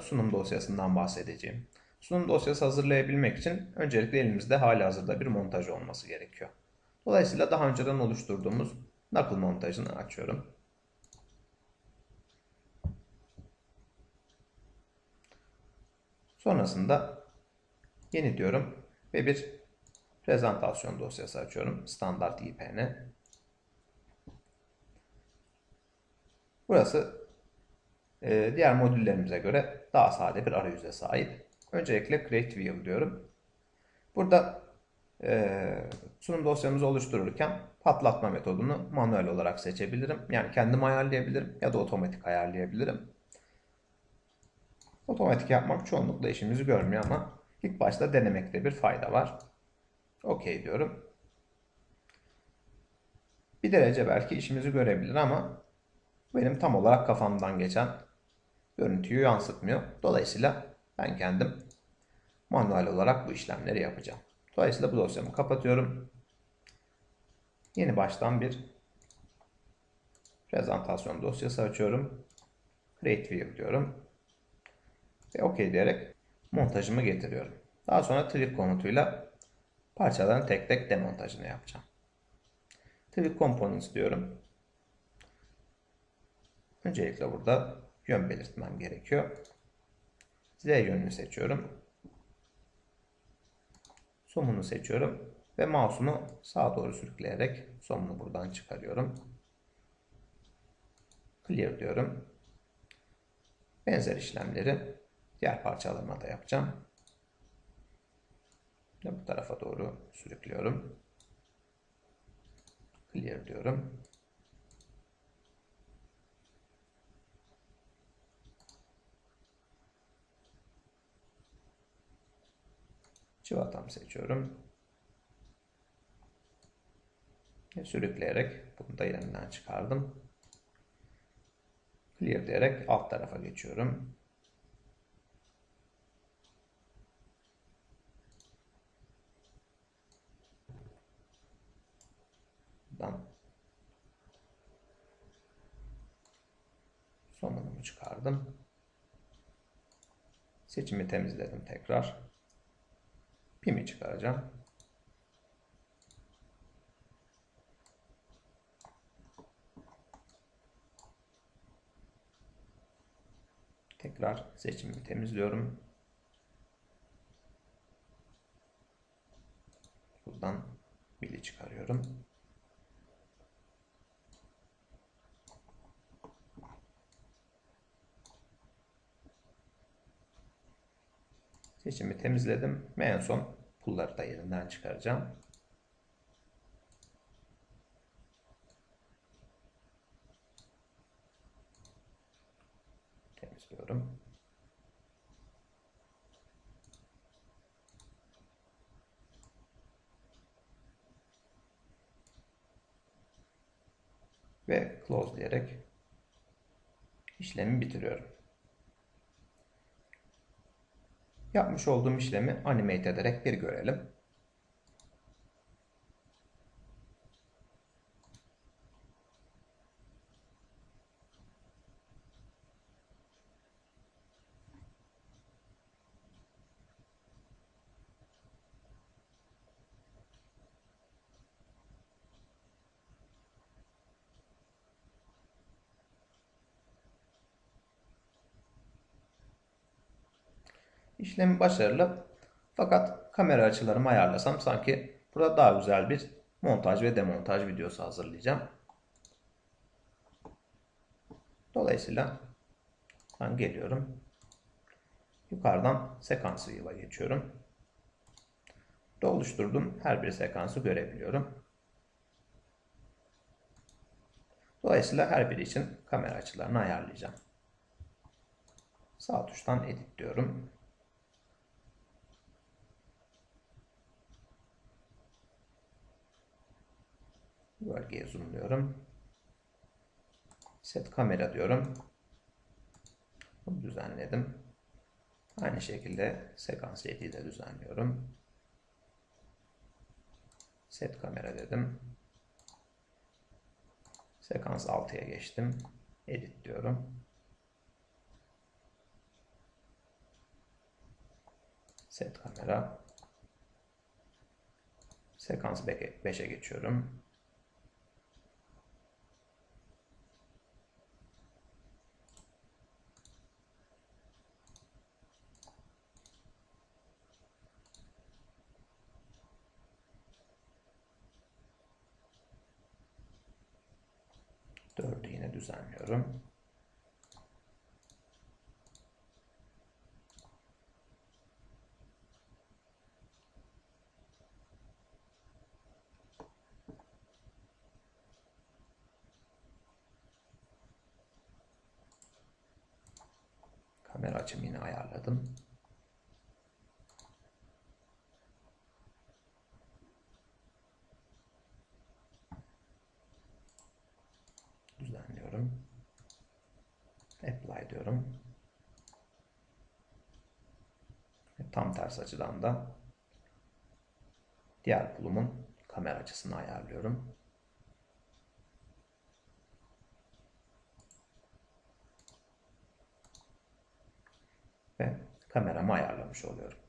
sunum dosyasından bahsedeceğim. Sunum dosyası hazırlayabilmek için öncelikle elimizde hali hazırda bir montaj olması gerekiyor. Dolayısıyla daha önceden oluşturduğumuz nakıl montajını açıyorum. Sonrasında yeni diyorum ve bir prezentasyon dosyası açıyorum. Standart IPN. Burası e, diğer modüllerimize göre daha sade bir arayüze sahip. Öncelikle Create View diyorum. Burada e, sunum dosyamızı oluştururken patlatma metodunu manuel olarak seçebilirim. Yani kendim ayarlayabilirim ya da otomatik ayarlayabilirim. Otomatik yapmak çoğunlukla işimizi görmüyor ama ilk başta denemekte bir fayda var. OK diyorum. Bir derece belki işimizi görebilir ama benim tam olarak kafamdan geçen görüntüyü yansıtmıyor. Dolayısıyla ben kendim manuel olarak bu işlemleri yapacağım. Dolayısıyla bu dosyamı kapatıyorum. Yeni baştan bir prezentasyon dosyası açıyorum. Create View diyorum. Ve OK diyerek montajımı getiriyorum. Daha sonra trik komutuyla parçaların tek tek demontajını yapacağım. Trik Components diyorum. Öncelikle burada yön belirtmem gerekiyor. Z yönünü seçiyorum. Somunu seçiyorum ve mouse'umu sağa doğru sürükleyerek somunu buradan çıkarıyorum. Clear diyorum. Benzer işlemleri diğer parçalarıma da yapacağım. Ve bu tarafa doğru sürüklüyorum. Clear diyorum. Çıvatam seçiyorum. Ve sürükleyerek bunu da yerinden çıkardım. Clear diyerek alt tarafa geçiyorum. Buradan somunumu çıkardım. Seçimi temizledim tekrar. Pimi çıkaracağım. Tekrar seçimi temizliyorum. Buradan bili çıkarıyorum. Seçimi temizledim ve en son pulları da yerinden çıkaracağım. Temizliyorum. Ve close diyerek işlemi bitiriyorum. Yapmış olduğum işlemi animate ederek bir görelim. İşlemi başarılı. Fakat kamera açılarımı ayarlasam sanki burada daha güzel bir montaj ve demontaj videosu hazırlayacağım. Dolayısıyla ben geliyorum. Yukarıdan sekans view'a geçiyorum. Burada oluşturduğum her bir sekansı görebiliyorum. Dolayısıyla her biri için kamera açılarını ayarlayacağım. Sağ tuştan edit diyorum. Bölgeye zoomluyorum. Set kamera diyorum. Bunu düzenledim. Aynı şekilde sekans 7'yi de düzenliyorum. Set kamera dedim. Sekans 6'ya geçtim. Edit diyorum. Set kamera. Sekans 5'e geçiyorum. Dördü yine düzenliyorum. Kamera açımı yine ayarladım. Düzenliyorum. Apply diyorum. Ve Tam ters açıdan da diğer pulumun kamera açısını ayarlıyorum. Ve kameramı ayarlamış oluyorum.